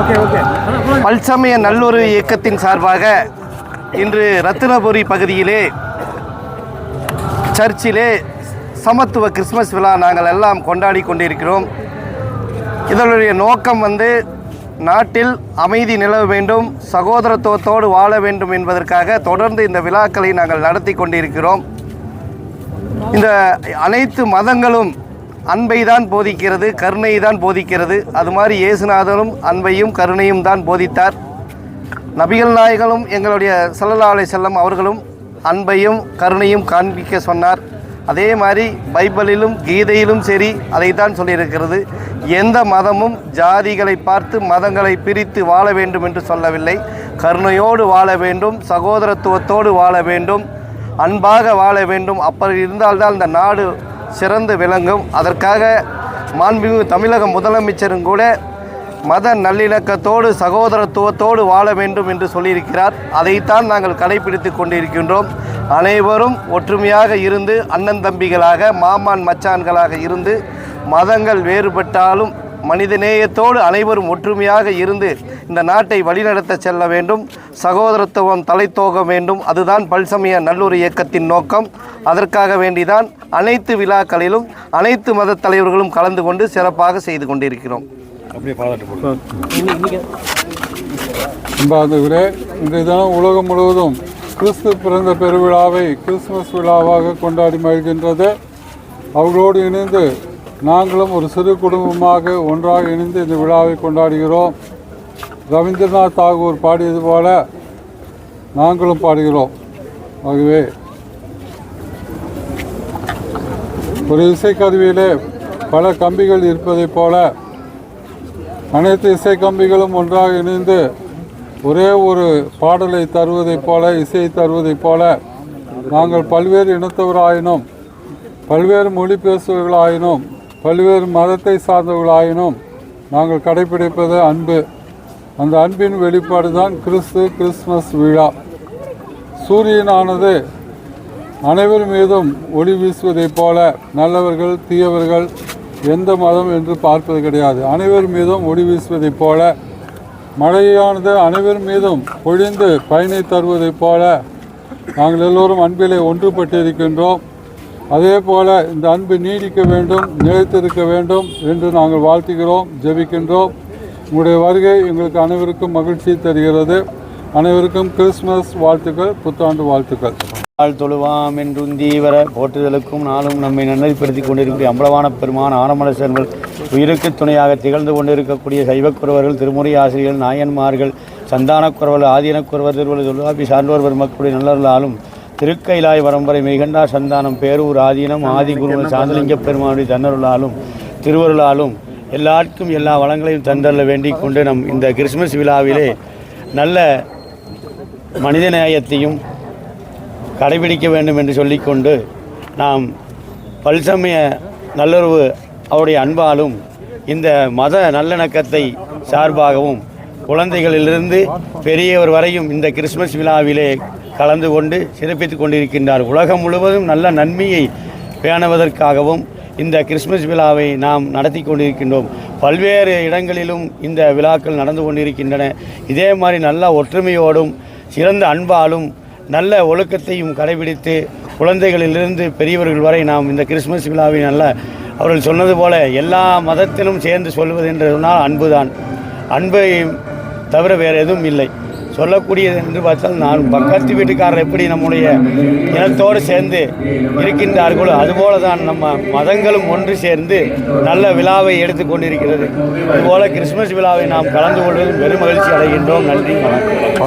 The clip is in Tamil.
Okay okay. பல்சமய நல்லுறவு இயக்கத்தின் சார்பாக இன்று ரத்தினபுரி பகுதியிலே சர்ச்சிலே சமத்துவ கிறிஸ்மஸ் விழா நாங்கள் எல்லாம் கொண்டாடி கொண்டிருக்கிறோம். இதனுடைய நோக்கம் வந்து நாட்டில் அமைதி நிலவ வேண்டும் சகோதரத்துவத்தோடு வாழ வேண்டும் என்பதற்காக தொடர்ந்து இந்த விழாக்களை நாங்கள் நடத்தி கொண்டிருக்கிறோம். இந்த அனைத்து மதங்களும் அன்பை தான் போதிக்கிறது கருணை தான் போதிக்கிறது. அது மாதிரி இயேசுநாதனும் அன்பையும் கருணையும் தான் போதித்தார். நபிகள் நாயகனும் எங்களுடைய சல்லல்லா செல்லம் அவர்களும் அன்பையும் கருணையும் காண்பிக்க சொன்னார். அதே மாதிரி பைபிளிலும் கீதையிலும் சரி அதைத்தான் சொல்லியிருக்கிறது. எந்த மதமும் ஜாதிகளை பார்த்து மதங்களை பிரித்து வாழ வேண்டும் என்று சொல்லவில்லை. கருணையோடு வாழ வேண்டும் சகோதரத்துவத்தோடு வாழ வேண்டும் அன்பாக வாழ வேண்டும். அப்படி இருந்தால்தான் இந்த நாடு சிறந்து விளங்கும். அதற்காக மாண்புமிகு தமிழக முதலமைச்சரும் கூட மத நல்லிணக்கத்தோடு சகோதரத்துவத்தோடு வாழ வேண்டும் என்று சொல்லியிருக்கிறார். அதைத்தான் நாங்கள் கடைபிடித்து கொண்டிருக்கின்றோம். அனைவரும் ஒற்றுமையாக இருந்து அண்ணன் தம்பிகளாக மாமான் மச்சான்களாக இருந்து மதங்கள் வேறுபட்டாலும் மனிதநேயத்தோடு அனைவரும் ஒற்றுமையாக இருந்து இந்த நாட்டை வழிநடத்த செல்ல வேண்டும். சகோதரத்துவம் தலைத்தோக வேண்டும். அதுதான் பல்சமய நல்லூர் இயக்கத்தின் நோக்கம். அதற்காக வேண்டிதான் அனைத்து விழாக்களிலும் அனைத்து மத தலைவர்களும் கலந்து கொண்டு சிறப்பாக செய்து கொண்டிருக்கிறோம். அப்படியே பாராட்டு போடு. அன்பார்ந்தவரே இன்றைய தினம் உலகம் முழுவதும் கிறிஸ்து பிறந்த பெருவிழாவை கிறிஸ்துமஸ் விழாவாக கொண்டாடி மகிழ்கின்றது. அவர்களோடு இணைந்து நாங்களும் ஒரு சிறு குடும்பமாக ஒன்றாக இணைந்து இந்த விழாவை கொண்டாடுகிறோம். ரவீந்திரநாத் தாகூர் பாடியது போல நாங்களும் பாடுகிறோம். ஆகவே ஒரு இசைக்கருவியிலே பல கம்பிகள் இருப்பதைப் போல அனைத்து இசை கம்பிகளும் ஒன்றாக இணைந்து ஒரே ஒரு பாடலை தருவதைப் போல இசையை தருவதைப் போல நாங்கள் பல்வேறு இனத்தவராயினும். பல்வேறு மொழி பேசுபவர்களாயினும். பல்வேறு மதத்தை சார்ந்தவர்களாயினும். நாங்கள் கடைபிடிப்பது அன்பு. அந்த அன்பின் வெளிப்பாடு தான் கிறிஸ்து கிறிஸ்மஸ் விழா. சூரியனானது அனைவர் மீதும் ஒளி வீசுவதைப் போல நல்லவர்கள் தீயவர்கள் எந்த மதம் என்று பார்ப்பது கிடையாது. அனைவர் மீதும் ஒளி வீசுவதைப் போல மழையானது அனைவர் மீதும் பொழிந்து பயனை தருவதைப் போல நாங்கள் எல்லோரும் அன்பிலே ஒன்றுபட்டிருக்கின்றோம். அதே போல இந்த அன்பு நீடிக்க வேண்டும் நிலைத்திருக்க வேண்டும் என்று நாங்கள் வாழ்த்துகிறோம் ஜெபிக்கின்றோம். உங்களுடைய வருகை எங்களுக்கு அனைவருக்கும் மகிழ்ச்சி தருகிறது. அனைவருக்கும் கிறிஸ்மஸ் வாழ்த்துக்கள் புத்தாண்டு வாழ்த்துக்கள். ஆள் தொழுவாம் என்றுந்தீவர போற்றுதலுக்கும் நாளும் நம்மை நன்னதிப்படுத்தி கொண்டிருக்கிற அம்பலவான பெருமான் ஆரம்பல செல்வல் உயிருக்கு துணையாக திகழ்ந்து கொண்டிருக்கக்கூடிய சைவக்குறவர்கள் திருமுறை ஆசிரியர்கள் நாயன்மார்கள் சந்தானக்குறவர்கள் ஆதீனக்குறவர் திருவள்ளுவர் தொழுவாபி சான்றோர் பெருமக்களுடைய நல்லவர்களாலும் திருக்கைலாய் வரம்பரை மிகண்டா சந்தானம் பேரூர் ஆதீனம் ஆதிகுருவன் சாந்தலிங்க பெருமானுடைய தன்னருளாலும் திருவருளாலும் எல்லாருக்கும் எல்லா வளங்களையும் தந்தரல வேண்டிக் கொண்டு நம் இந்த கிறிஸ்மஸ் விழாவிலே நல்ல மனிதநேயத்தையும் கடைபிடிக்க வேண்டும் என்று சொல்லிக்கொண்டு நாம் பல்சமய நல்லுறவு அவருடைய அன்பாலும் இந்த மத நல்லிணக்கத்தை சார்பாகவும் குழந்தைகளிலிருந்து பெரியவர் வரையும் இந்த கிறிஸ்மஸ் விழாவிலே கலந்து கொண்டு சிறப்பித்துக் கொண்டிருக்கின்றார். உலகம் முழுவதும் நல்ல நன்மையை பேணுவதற்காகவும் இந்த கிறிஸ்மஸ் விழாவை நாம் நடத்தி கொண்டிருக்கின்றோம். பல்வேறு இடங்களிலும் இந்த விழாக்கள் நடந்து கொண்டிருக்கின்றன. இதே மாதிரி நல்ல ஒற்றுமையோடும் சிறந்த அன்பாலும் நல்ல ஒழுக்கத்தையும் கடைபிடித்து குழந்தைகளிலிருந்து பெரியவர்கள் வரை நாம் இந்த கிறிஸ்மஸ் விழாவை நல்ல அவர்கள் சொன்னது போல எல்லா மதத்திலும் சேர்ந்து சொல்வது என்று சொன்னால் அன்புதான். அன்பை தவிர வேறு எதுவும் இல்லை. சொல்லக்கூடியது என்று பார்த்தால் நான் பக்கத்து வீட்டுக்காரர் எப்படி நம்முடைய இனத்தோடு சேர்ந்து இருக்கின்றார்களோ அதுபோல தான் நம்ம மதங்களும் ஒன்று சேர்ந்து நல்ல விழாவை எடுத்து கொண்டிருக்கிறது. அதுபோல கிறிஸ்மஸ் விழாவை நாம் கலந்து கொள்வதில் பெரும் மகிழ்ச்சி அடைகின்றோம். நன்றி வணக்கம்.